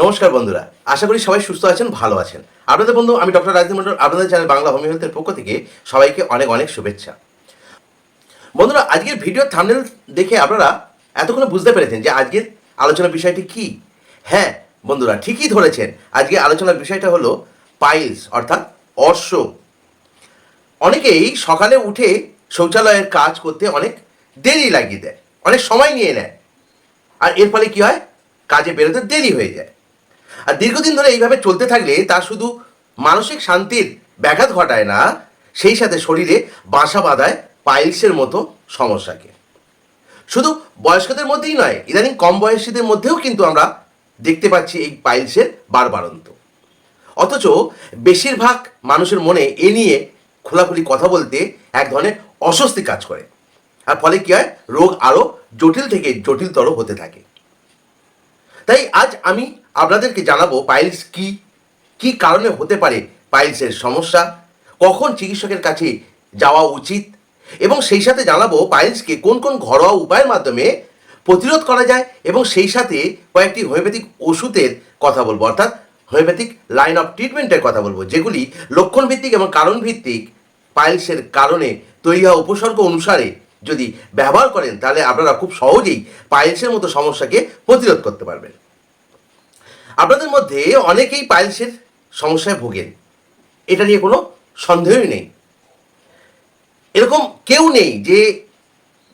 নমস্কার বন্ধুরা, আশা করি সবাই সুস্থ আছেন, ভালো আছেন। আপনাদের বন্ধু, আমি ডক্টর রাজদীপ মন্ডল আপনাদের চ্যানেল বাংলা হোমিও হেলথের পক্ষ থেকে সবাইকে অনেক অনেক শুভেচ্ছা। বন্ধুরা, আজকের ভিডিও থামনেল দেখে আপনারা এতক্ষণে বুঝতে পেরেছেন যে আজকের আলোচনার বিষয়টি কি? হ্যাঁ বন্ধুরা, ঠিকই ধরেছেন। আজকে আলোচনার বিষয়টা হলো পাইলস, অর্থাৎ অর্শ। অনেকেই সকালে উঠে শৌচালয়ের কাজ করতে অনেক দেরি লাগিয়ে দেয়, অনেক সময় নিয়ে নেয়। আর এর ফলে কি হয়? কাজে বেরোতে দেরি হয়ে যায়। আর দীর্ঘদিন ধরে এইভাবে চলতে থাকলে তা শুধু মানসিক শান্তির ব্যাঘাত ঘটায় না, সেই সাথে শরীরে বাসা বাঁধায় পাইলসের মতো সমস্যাকে। শুধু বয়স্কদের মধ্যেই নয়, ইদানিং কম বয়সীদের মধ্যেও কিন্তু আমরা দেখতে পাচ্ছি এই পাইলসের বারবারন্ত। অথচ বেশিরভাগ মানুষের মনে এ নিয়ে খোলাখুলি কথা বলতে এক ধরনের অস্বস্তি কাজ করে। আর ফলে কি হয়? রোগ আরও জটিল থেকে জটিলতর হতে থাকে। তাই আজ আমি আপনাদেরকে জানাব পাইলস কি কি কারণে হতে পারে পাইলসের সমস্যা, কখন চিকিৎসকের কাছে যাওয়া উচিত, এবং সেই সাথে জানাব পাইলসকে কোন কোন ঘরোয়া উপায়ের মাধ্যমে প্রতিরোধ করা যায়, এবং সেই সাথে কয়েকটি হোমিওপ্যাথিক ওষুধের কথা বলব, অর্থাৎ হোমিওপ্যাথিক লাইন অফ ট্রিটমেন্টের কথা বলব, যেগুলি লক্ষণভিত্তিক এবং কারণভিত্তিক পাইলসের কারণে তৈরি হওয়া উপসর্গ অনুসারে যদি ব্যবহার করেন, তাহলে আপনারা খুব সহজেই পাইলসের মতো সমস্যাকে প্রতিরোধ করতে পারবেন। আপনাদের মধ্যে অনেকেই পাইলসের সমস্যায় ভোগেন। এটা নিয়ে কোনো সন্দেহই নেই। এরকম কেউ নেই যে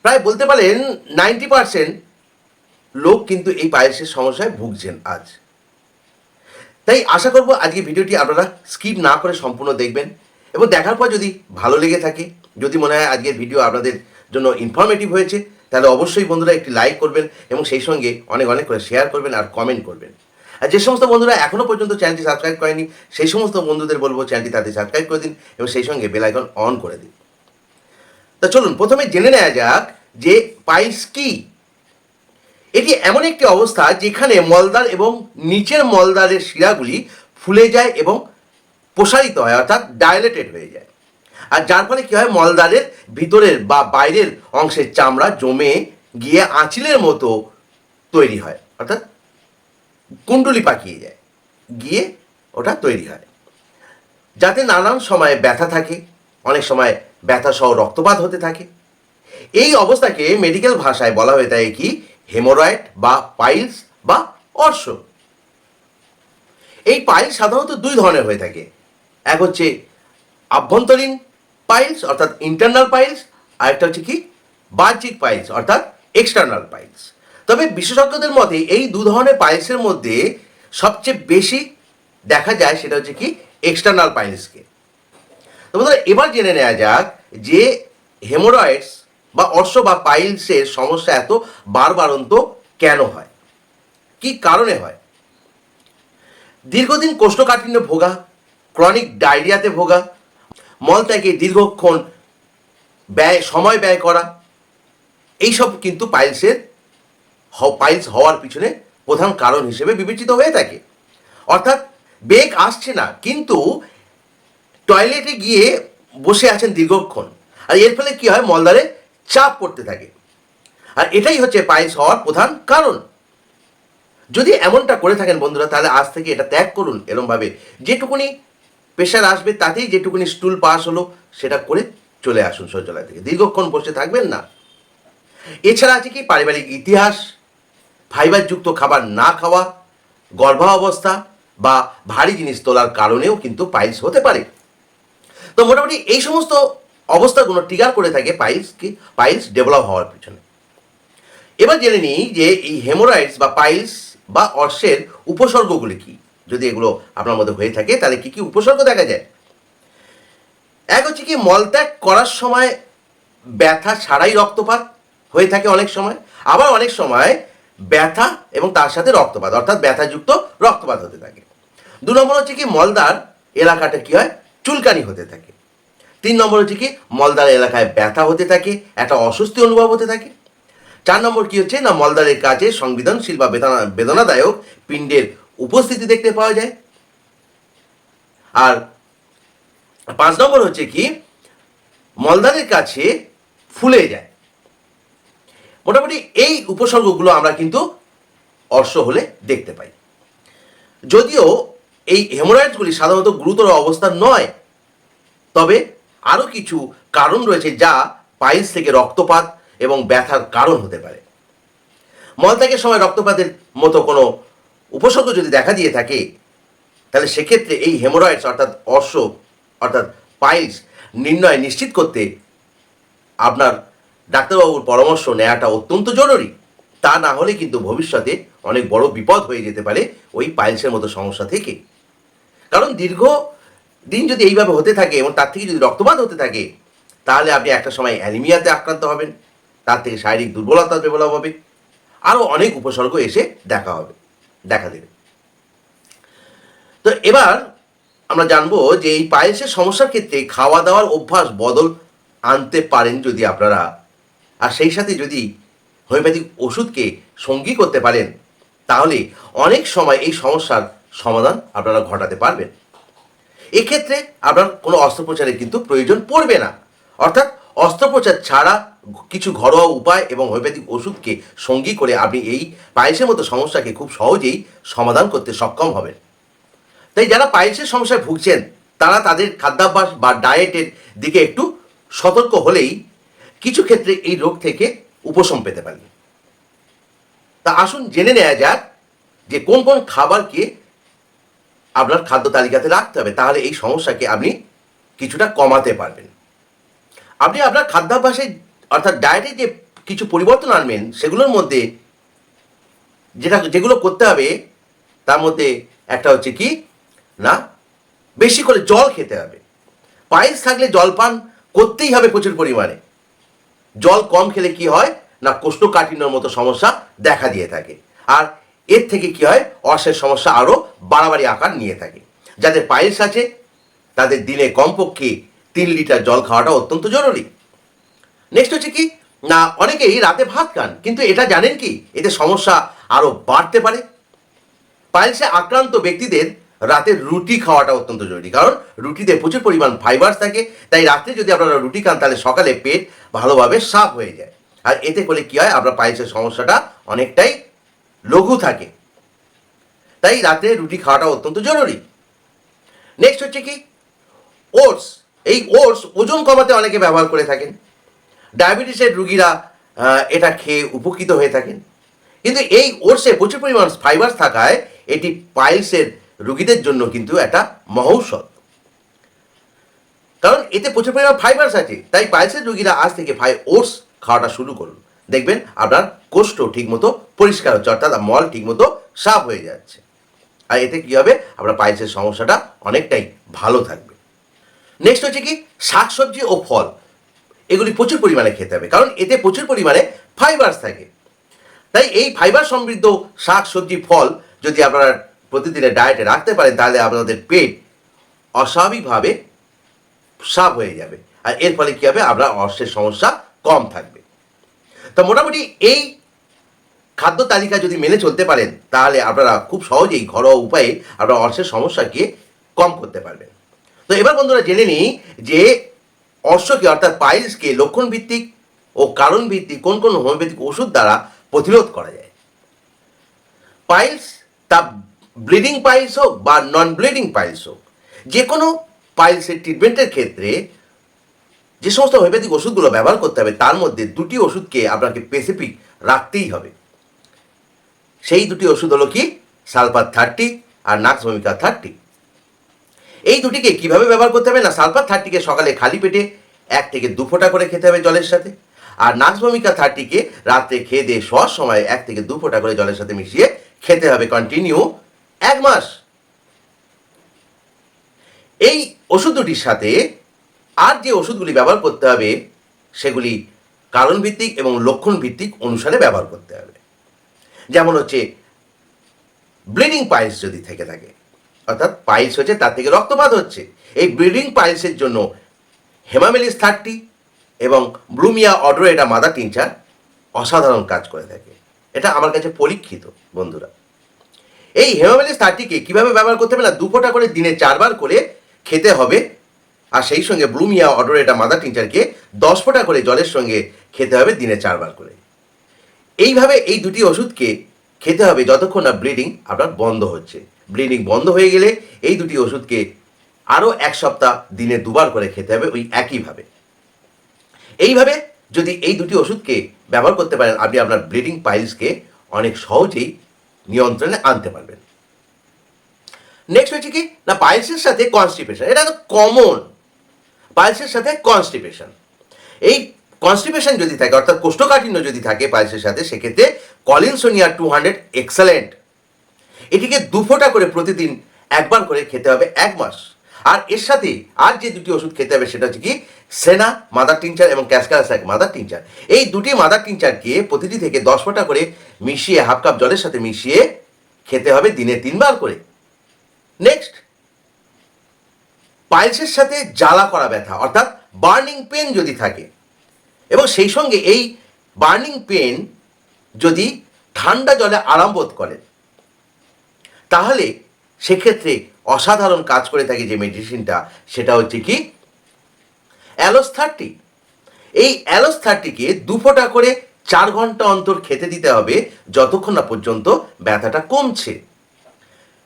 প্রায় বলতে পারেন নাইনটি পার্সেন্ট লোক কিন্তু এই পায়েসের সমস্যায় ভুগছেন আজ। তাই আশা করব আজকে ভিডিওটি আপনারা স্কিপ না করে সম্পূর্ণ দেখবেন এবং দেখার পর যদি ভালো লেগে থাকে, যদি মনে হয় আজকের ভিডিও আপনাদের জন্য ইনফরমেটিভ হয়েছে, তাহলে অবশ্যই বন্ধুরা একটি লাইক করবেন এবং সেই সঙ্গে অনেক অনেক করে শেয়ার করবেন আর কমেন্ট করবেন। আর যে সমস্ত বন্ধুরা এখনও পর্যন্ত চ্যানেলটি সাবস্ক্রাইব করেনি, সেই সমস্ত বন্ধুদের বলব চ্যানেলটি তাদের সাবস্ক্রাইব করে দিন এবং সেই সঙ্গে বেল আইকন অন করে দিন। তা চলুন, প্রথমে জেনে নেওয়া যাক যে পাইস কি। এটি এমন একটি অবস্থা যেখানে মলদ্বার এবং নিচের মলদ্বারের শিরাগুলি ফুলে যায় এবং প্রসারিত হয়, অর্থাৎ ডাইলেটেড হয়ে যায়। আর যার ফলে কী হয়, মলদ্বারের ভিতরের বা বাইরের অংশের চামড়া জমে গিয়ে আঁচিলের মতো তৈরি হয়, অর্থাৎ কুণ্ডলি পাকিয়ে যায়। গিয়ে ওটা তৈরি হয়। যাতে নানান সময় ব্যথা থাকে, অনেক সময় ব্যথা সহ রক্তপাত হতে থাকে। এই অবস্থাকে মেডিকেল ভাষায় বলা হয়ে থাকে কি? হেমোরয়েড বা পাইলস বা অর্শ। এই পাইলস সাধারণত দুই ধরনের হয়ে থাকে। এক হচ্ছে আভ্যন্তরীণ পাইলস অর্থাৎ ইন্টারনাল পাইলস আর একটা হচ্ছে কি? বাহ্যিক পাইলস অর্থাৎ এক্সটার্নাল পাইলস তবে বিশেষজ্ঞদের মতে এই দু ধরনের পাইলসের মধ্যে সবচেয়ে বেশি দেখা যায় সেটা হচ্ছে কি এক্সটার্নাল পাইলসকে তো বন্ধুরা, এবার জেনে নেওয়া যাক যে হেমোরয়েডস বা অর্শ বা পাইলসের সমস্যা এত বারবারন্ত কেন হয়? কি কারণে হয়? দীর্ঘদিন কোষ্ঠকাঠিন্য ভোগা ক্রনিক ডায়রিয়াতে ভোগা, মল মলত্যাগে দীর্ঘক্ষণ ব্যয়, সময় ব্যয় করা, এইসব কিন্তু পাইলসের পাইলস হওয়ার পিছনে প্রধান কারণ হিসেবে বিবেচিত হয়ে থাকে। অর্থাৎ বেগ আসছে না, কিন্তু টয়লেটে গিয়ে বসে আছেন দীর্ঘক্ষণ। আর এর ফলে কি হয়? মলদারে চাপ পড়তে থাকে। আর এটাই হচ্ছে পাইলস হওয়ার প্রধান কারণ। যদি এমনটা করে থাকেন বন্ধুরা, তাহলে আজ থেকে এটা ত্যাগ করুন এরমভাবে। যেটুকুনি প্রেশার আসবে, তাতেই যেটুকুনি স্টুল পাস হলো, সেটা করে চলে আসুন শৌচালয় থেকে। দীর্ঘক্ষণ বসে থাকবেন না। এছাড়া আছে কি? পারিবারিক ইতিহাস। ফাইবারযুক্ত খাবার না খাওয়া, গর্ভাবস্থা বা ভারী জিনিস তোলার কারণেও কিন্তু পাইলস হতে পারে। তো মোটামুটি এই সমস্ত অবস্থাগুলো ট্রিগার করে থাকে পাইলসকে পাইলস ডেভেলপ হওয়ার পিছনে। এবার জেনে নিই যে এই হেমোরাইডস বা পাইলস বা অর্শের উপসর্গগুলি কি? যদি এগুলো আপনার মধ্যে হয়ে থাকে, তাহলে কি কি উপসর্গ দেখা যায়? এক হচ্ছে কি, মলত্যাগ করার সময় ব্যথা ছাড়াই রক্তপাত হয়ে থাকে অনেক সময়। আবার অনেক সময় ব্যথা এবং তার সাথে রক্তপাত, অর্থাৎ ব্যথাযুক্ত রক্তপাত হতে থাকে। দু নম্বর হচ্ছে কি মলদার এলাকাটা কি হয়? চুলকানি হতে থাকে। তিন নম্বর হচ্ছে কি মলদার এলাকায় ব্যথা হতে থাকে, একটা অস্বস্তি অনুভব হতে থাকে। চার নম্বর কি হচ্ছে, না মলদারের কাছে সংবেদনশীল বা বেদনা, বেদনাদায়ক পিণ্ডের উপস্থিতি দেখতে পাওয়া যায়। আর পাঁচ নম্বর হচ্ছে কি মলদারের কাছে ফুলে যায়। মোটামুটি এই উপসর্গগুলো আমরা কিন্তু অর্শ হলে দেখতে পাই। যদিও এই হেমোরয়েডসগুলি সাধারণত গুরুতর অবস্থা নয়, তবে আরও কিছু কারণ রয়েছে যা পাইলস থেকে রক্তপাত এবং ব্যথার কারণ হতে পারে। মলত্যাগের সময় রক্তপাতের মতো কোনো উপসর্গ যদি দেখা দিয়ে থাকে, তাহলে সেক্ষেত্রে এই হেমোরয়েডস অর্থাৎ অর্শ, অর্থাৎ পাইলস, নির্ণয় নিশ্চিত করতে আপনার ডাক্তারবাবুর পরামর্শ নেওয়াটা অত্যন্ত জরুরি। তা না হলে কিন্তু ভবিষ্যতে অনেক বড় বিপদ হয়ে যেতে পারে ওই পাইলসের মতো সমস্যা থেকে। কারণ দীর্ঘ দিন যদি এইভাবে হতে থাকে এবং তার থেকে যদি রক্তপাত হতে থাকে, তাহলে আপনি একটা সময় অ্যানিমিয়াতে আক্রান্ত হবেন। তার থেকে শারীরিক দুর্বলতা ডেভেলপ হবে। আরও অনেক উপসর্গ এসে দেখা হবে, দেখা দেবে। তো এবার আমরা জানব যে এই পায়েসের সমস্যার ক্ষেত্রে খাওয়া দাওয়ার অভ্যাস বদল আনতে পারেন যদি আপনারা আর সেই সাথে যদি হোমিওপ্যাথিক ওষুধকে সঙ্গী করতে পারেন, তাহলে অনেক সময় এই সমস্যার সমাধান আপনারা ঘটাতে পারবেন। এক্ষেত্রে আপনার কোনো অস্ত্রোপচারের কিন্তু প্রয়োজন পড়বে না। অর্থাৎ অস্ত্রোপচার ছাড়া কিছু ঘরোয়া উপায় এবং হোমিওপ্যাথিক ওষুধকে সঙ্গী করে আপনি এই পায়েসের মতো সমস্যাকে খুব সহজেই সমাধান করতে সক্ষম হবেন। তাই যারা পাইলসের সমস্যায় ভুগছেন, তারা তাদের খাদ্যাভ্যাস বা ডায়েটের দিকে একটু সতর্ক হলেই কিছু ক্ষেত্রে এই রোগ থেকে উপশম পেতে পারেন তা আসুন জেনে নেওয়া যাক যে কোন কোন খাবারকে আপনার খাদ্য তালিকাতে রাখতে হবে, তাহলে এই সমস্যাকে আপনি কিছুটা কমাতে পারবেন। আপনি আপনার খাদ্যাভ্যাসে, অর্থাৎ ডায়েটে যে কিছু পরিবর্তন আনবেন, সেগুলোর মধ্যে যেটা, যেগুলো করতে হবে, তার মধ্যে একটা হচ্ছে কি, না, বেশি করে জল খেতে হবে। পায়েস থাকলে জল পান করতেই হবে প্রচুর পরিমাণে। জল কম খেলে কি হয়? না কোষ্ঠকাঠিন্যর মতো সমস্যা দেখা দিয়ে থাকে। আর এর থেকে কি হয়? অর্শের সমস্যা আরও বাড়াবাড়ি আকার নিয়ে থাকে। যাদের পায়েস আছে, তাদের দিনে কমপক্ষে তিন লিটার জল খাওয়াটা অত্যন্ত জরুরি। নেক্সট হচ্ছে কি? না, অনেকেই রাতে ভাত খান, কিন্তু এটা জানেন কি? এতে সমস্যা আরও বাড়তে পারে। পাইলসে আক্রান্ত ব্যক্তিদের রাতে রুটি খাওয়াটা অত্যন্ত জরুরি। কারণ রুটিতে প্রচুর পরিমাণ ফাইবার্স থাকে, তাই রাত্রে যদি আপনারা রুটি খান, তাহলে সকালে পেট ভালোভাবে সাফ হয়ে যায়। আর এতে করে কি হয়, আপনার পায়েসের সমস্যাটা অনেকটাই লঘু থাকে। তাই রাতে রুটি খাওয়াটা অত্যন্ত জরুরি। নেক্সট হচ্ছে কি? ওটস এই ওটস ওজন কমাতে অনেকে ব্যবহার করে থাকেন। ডায়াবেটিসের রুগীরা এটা খেয়ে উপকৃত হয়ে থাকেন। কিন্তু এই ওটসে প্রচুর পরিমাণ ফাইবার্স থাকায়, এটি পাইলসের রুগীদের জন্য কিন্তু একটা মহৌষধ। কারণ এতে প্রচুর পরিমাণ ফাইবার্স আছে, তাই পাইলসের রুগীরা আজ থেকে ফাই ওটস খাওয়াটা শুরু করুন। দেখবেন আপনার কোষ্ঠ ঠিকমতো পরিষ্কার হচ্ছে, অর্থাৎ মল ঠিকমতো সাফ হয়ে যাচ্ছে। আর এতে কী হবে? আপনার পায়েসের সমস্যাটা অনেকটাই ভালো থাকবে। নেক্সট হচ্ছে কি? শাকসবজি ও ফল, এগুলি প্রচুর পরিমাণে খেতে হবে, কারণ এতে প্রচুর পরিমাণে ফাইবার্স থাকে। তাই এই ফাইবার সমৃদ্ধ শাক সবজি ফল যদি আপনারা প্রতিদিনের ডায়েটে রাখতে পারেন, তাহলে আপনাদের পেট অস্বাভাবিকভাবে সাফ হয়ে যাবে। আর এর ফলে কী হবে? আপনার অর্শের সমস্যা কম থাকবে। তো মোটামুটি এই খাদ্য তালিকা যদি মেনে চলতে পারেন, তাহলে আপনারা খুব সহজেই ঘরোয়া উপায়ে আপনার অর্শের সমস্যাকে কম করতে পারবেন। তো এবার বন্ধুরা জেনে নিই যে অর্শকে অর্থাৎ পাইলসকে লক্ষণ ভিত্তিক ও কারণ ভিত্তিক কোন কোন হোমিওপ্যাথিক ওষুধ দ্বারা প্রতিরোধ করা যায়। পাইলস তা ব্লিডিং পাইলস হোক বা নন ব্লিডিং পাইলস হোক যে কোনো পাইলসের ট্রিটমেন্টের ক্ষেত্রে যে সমস্ত হোমিওপ্যাথিক ওষুধগুলো ব্যবহার করতে হবে, তার মধ্যে দুটি ওষুধকে আপনাকে স্পেসিফিক রাখতেই হবে। সেই দুটি ওষুধ হলো কি? সালফার থার্টি আর নাক্স ভূমিকা থার্টি এই দুটিকে কীভাবে ব্যবহার করতে হবে? না, সালফার থার্টিকে সকালে খালি পেটে এক থেকে দু ফোঁটা করে খেতে হবে জলের সাথে, আর নাক্স ভূমিকা থার্টিকে রাত্রে খেয়ে দিয়ে শোয়ার সময় এক থেকে দু ফোঁটা করে জলের সাথে মিশিয়ে খেতে হবে কন্টিনিউ এক মাস। এই ওষুধ দুটির সাথে আর যে ওষুধগুলি ব্যবহার করতে হবে, সেগুলি কারণ ভিত্তিক এবং লক্ষণ ভিত্তিক অনুসারে ব্যবহার করতে হবে। যেমন হচ্ছে ব্লিডিং পাইলস যদি থেকে থাকে, অর্থাৎ পাইলস হচ্ছে, তার থেকে রক্তপাত হচ্ছে। এই ব্লিডিং পাইলসের জন্য হেমামেলিস থার্টি এবং ব্লুমিয়া অডোরেটা মাদার টিনচার অসাধারণ কাজ করে থাকে। এটা আমার কাছে পরীক্ষিত, বন্ধুরা। এই হেমামেলিস থার্টিকে কীভাবে ব্যবহার করতে হবে না, দু ফোঁটা করে দিনে চারবার করে খেতে হবে। আর সেই সঙ্গে ব্লুমিয়া অডোরেটা মাদার টিনচারকে দশ ফোঁটা করে জলের সঙ্গে খেতে হবে দিনে চারবার করে। এইভাবে এই দুটি ওষুধকে খেতে হবে যতক্ষণ না ব্লিডিং আপনার বন্ধ হচ্ছে। ব্লিডিং বন্ধ হয়ে গেলে এই দুটি ওষুধকে আরও এক সপ্তাহ দিনে দুবার করে খেতে হবে ওই একইভাবে। এইভাবে যদি এই দুটি ওষুধকে ব্যবহার করতে পারেন, আপনি আপনার ব্লিডিং পাইলসকে অনেক সহজেই নিয়ন্ত্রণে আনতে পারবেন। নেক্সট হচ্ছে কি? না পাইলসের সাথে কনস্টিপেশন এটা তো কমন পাইলসের সাথে কনস্টিপেশন এই কনস্টিপেশন যদি থাকে, অর্থাৎ কোষ্ঠকাঠিন্য যদি থাকে পাইলসের সাথে, সেক্ষেত্রে কলিনসোনিয়া টু হান্ড্রেড এক্সেলেন্ট এটিকে দুফোটা করে প্রতিদিন একবার করে খেতে হবে এক মাস। আর এর সাথে আর যে দুটি ওষুধ খেতে হবে সেটা হচ্ছে কি? সেনা মাদার টিংচার এবং ক্যাসকারাসাক মাদার টিংচার এই দুটি মাদার টিংচারকে প্রতিটি থেকে দশ ফোঁটা করে মিশিয়ে হাফ কাপ জলের সাথে মিশিয়ে খেতে হবে দিনে তিনবার করে। নেক্সট পাইলসের সাথে জ্বালা করা ব্যথা, অর্থাৎ বার্নিং পেন যদি থাকে। এবং সেই সঙ্গে এই বার্নিং পেন যদি ঠান্ডা জলে আরাম বোধ করেন, তাহলে সেক্ষেত্রে অসাধারণ কাজ করে থাকে যে মেডিসিনটা সেটা হচ্ছে কি? অ্যালোস থার্টি এই অ্যালোস থার্টিকে দু ফোঁটা করে চার ঘণ্টা অন্তর খেতে দিতে হবে যতক্ষণ না পর্যন্ত ব্যথাটা কমছে।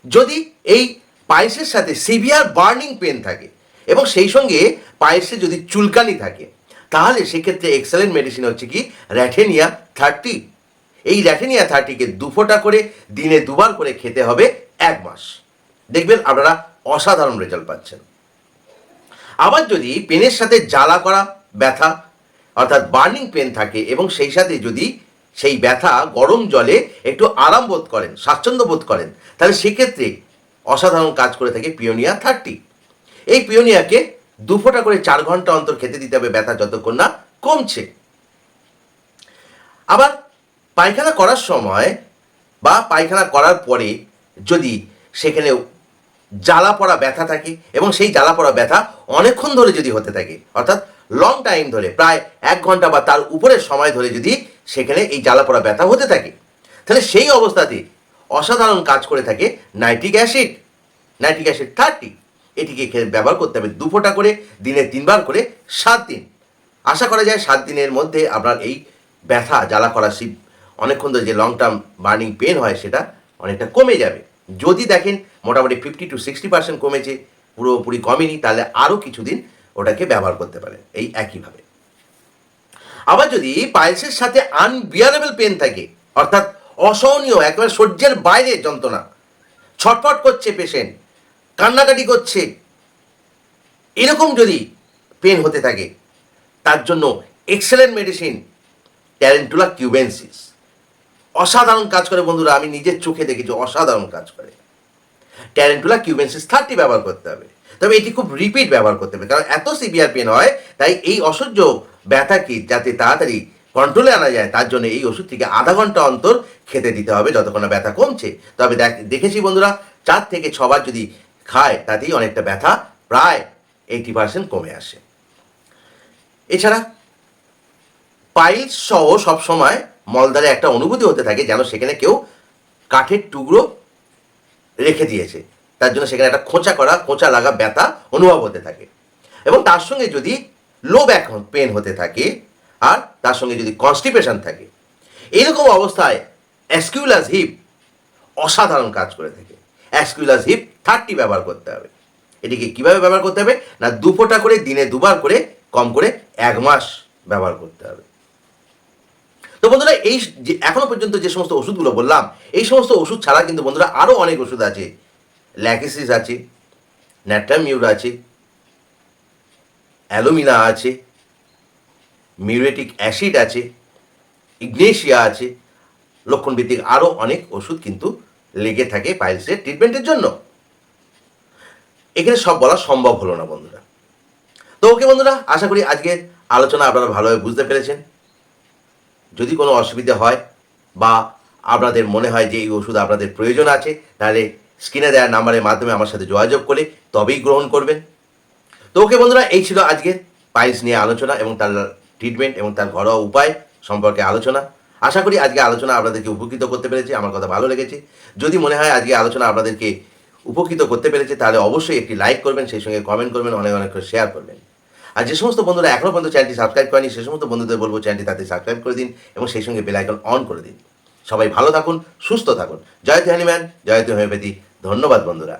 যদি এই পায়েসের সাথে সিভিয়ার বার্নিং পেন থাকে এবং সেই সঙ্গে পায়েসে যদি চুলকানি থাকে, তাহলে সেক্ষেত্রে এক্সেলেন্ট মেডিসিন হচ্ছে কি? র্যাঠেনিয়া থার্টি এই র্যাঠেনিয়া থার্টিকে দু ফোঁটা করে দিনে দুবার করে খেতে হবে এক মাস। দেখবেন আপনারা অসাধারণ রেজাল্ট পাচ্ছেন। আবার যদি পেনের সাথে জ্বালা করা ব্যথা, অর্থাৎ বার্নিং পেন থাকে এবং সেই সাথে যদি সেই ব্যথা গরম জলে একটু আরাম বোধ করেন, স্বাচ্ছন্দ্য বোধ করেন, তাহলে সেক্ষেত্রে অসাধারণ কাজ করে থাকে পিওনিয়া থার্টি। এই পিওনিয়াকে দু ফোঁটা করে চার ঘণ্টা অন্তর খেতে দিতে হবে, ব্যথা যতক্ষণ না কমছে। আবার পায়খানা করার সময় বা পায়খানা করার পরে যদি সেখানে জ্বালা পড়া ব্যথা থাকে এবং সেই জ্বালা পড়া ব্যথা অনেকক্ষণ ধরে যদি হতে থাকে, অর্থাৎ লং টাইম ধরে, প্রায় এক ঘণ্টা বা তার উপরের সময় ধরে যদি সেখানে এই জ্বালা পড়া ব্যথা হতে থাকে, তাহলে সেই অবস্থাতে অসাধারণ কাজ করে থাকে nitric acid nitric acid thirty এটিকে ব্যবহার করতে হবে দু ফোঁটা করে, দিনে তিনবার করে সাত দিন। আশা করা যায় সাত দিনের মধ্যে আপনার এই ব্যথা, জ্বালা করা শীত অনেকক্ষণ ধরে যে লং টার্ম বার্নিং পেন হয় সেটা অনেকটা কমে যাবে। যদি দেখেন মোটামুটি ফিফটি টু সিক্সটি পার্সেন্ট কমেছে, পুরোপুরি কমেনি, তাহলে আরও কিছুদিন ওটাকে ব্যবহার করতে পারেন, এই একইভাবে। আবার যদি পাইলসের সাথে আনবিয়ারেবল পেন থাকে, অর্থাৎ অসহনীয়, একেবারে সহ্যের বাইরে যন্ত্রণা, ছটফট করছে পেশেন্ট কান্নাকাটি করছে, এরকম যদি পেন হতে থাকে, তার জন্য এক্সেলেন্ট মেডিসিন ট্যারেন্টুলা কিউবেন্সিস অসাধারণ কাজ করে, বন্ধুরা, আমি নিজের চোখে দেখেছি অসাধারণ কাজ করে। ট্যারেন্টুলা কিউবেন্সিস থার্টি ব্যবহার করতে হবে। তবে এটি খুব রিপিট ব্যবহার করতে হবে, কারণ এত সিভিয়ার পেন হয়, তাই এই অসহ্য ব্যথাকে যাতে তাড়াতাড়ি কন্ট্রোলে আনা যায়, তার জন্য এই ওষুধটিকে আধা ঘণ্টা অন্তর খেতে দিতে হবে যতক্ষণ না ব্যথা কমছে। তবে দেখ- দেখেছি, বন্ধুরা, চার থেকে ছবার যদি খায়, তাতেই অনেকটা ব্যথা প্রায় এইটি পার্সেন্ট কমে আসে। এছাড়া পাইলস সহ সবসময় মলদারে একটা অনুভূতি হতে থাকে যেন সেখানে কেউ কাঠের টুকরো রেখে দিয়েছে। তার জন্য সেখানে একটা খোঁচা করা, খোঁচা লাগা ব্যথা অনুভব হতে থাকে। এবং তার সঙ্গে যদি লো ব্যাক পেন হতে থাকে, আর তার সঙ্গে যদি কনস্টিপেশন থাকে এইরকম অবস্থায় অ্যাসকিউলাস হিপ অসাধারণ কাজ করে থাকে। অ্যাসকিউলাস হিপ থার্টি ব্যবহার করতে হবে। এটিকে কীভাবে ব্যবহার করতে হবে? না দু ফোঁটা করে, দিনে দুবার করে, কম করে এক মাস ব্যবহার করতে হবে। তো বন্ধুরা, এই যে এখনও পর্যন্ত যে সমস্ত ওষুধগুলো বললাম, এই সমস্ত ওষুধ ছাড়া কিন্তু বন্ধুরা আরও অনেক ওষুধ আছে। ল্যাকিসিস আছে ন্যাটামিউর আছে অ্যালুমিনা আছে মিউরেটিক অ্যাসিড আছে ইগনেশিয়া আছে। লক্ষণভিত্তিক আরও অনেক ওষুধ কিন্তু লেগে থাকে পাইলসের ট্রিটমেন্টের জন্য। এখানে সব বলা সম্ভব হলো না বন্ধুরা। তো ওকে বন্ধুরা, আশা করি আজকের আলোচনা আপনারা ভালোভাবে বুঝতে পেরেছেন। যদি কোনো অসুবিধা হয় বা আপনাদের মনে হয় যে এই ওষুধ আপনাদের প্রয়োজন আছে, তাহলে স্ক্রিনে দেওয়ার নাম্বারের মাধ্যমে আমার সাথে যোগাযোগ করে তবেই গ্রহণ করবেন। তো ওকে বন্ধুরা, এই ছিল আজকের পাইলস নিয়ে আলোচনা এবং তার ট্রিটমেন্ট এবং তার ঘরোয়া উপায় সম্পর্কে আলোচনা। আশা করি আজকে আলোচনা আপনাদেরকে উপকৃত করতে পেরেছে, আমার কথা ভালো লেগেছে। যদি মনে হয় আজকে আলোচনা আপনাদেরকে উপকৃত করতে পেরেছে, তাহলে অবশ্যই একটি লাইক করবেন, সেই সঙ্গে কমেন্ট করবেন, অনেক অনেক শেয়ার করবেন। আর যে সমস্ত বন্ধুরা এখনও পর্যন্ত চ্যানেলটি সাবস্ক্রাইব করেনি সে সমস্ত বন্ধুদের বলব চ্যানেলটি তাতে সাবস্ক্রাইব করে দিন এবং সেই সঙ্গে বেলাইকন অন করে দিন সবাই ভালো থাকুন সুস্থ থাকুন জয়তী হ্যানিম্যান জয়তী হোমিওপ্যাথি ধন্যবাদ বন্ধুরা